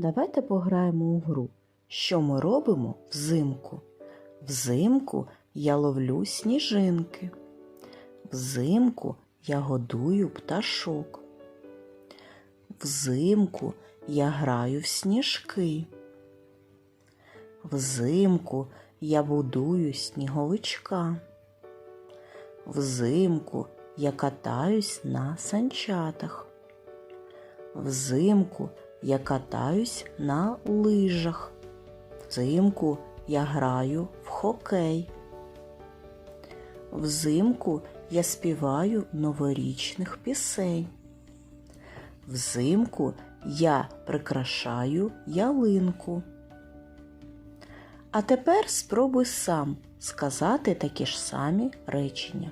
давайте пограємо у гру. Що ми робимо взимку? Взимку я ловлю сніжинки. Взимку я годую пташок. Взимку я граю в сніжки. Взимку я будую сніговичка. Взимку я катаюсь на санчатах. Взимку я катаюсь на лижах. Взимку я граю в хокей. Взимку я співаю новорічних пісень. Взимку я прикрашаю ялинку. А тепер спробуй сам сказати такі ж самі речення.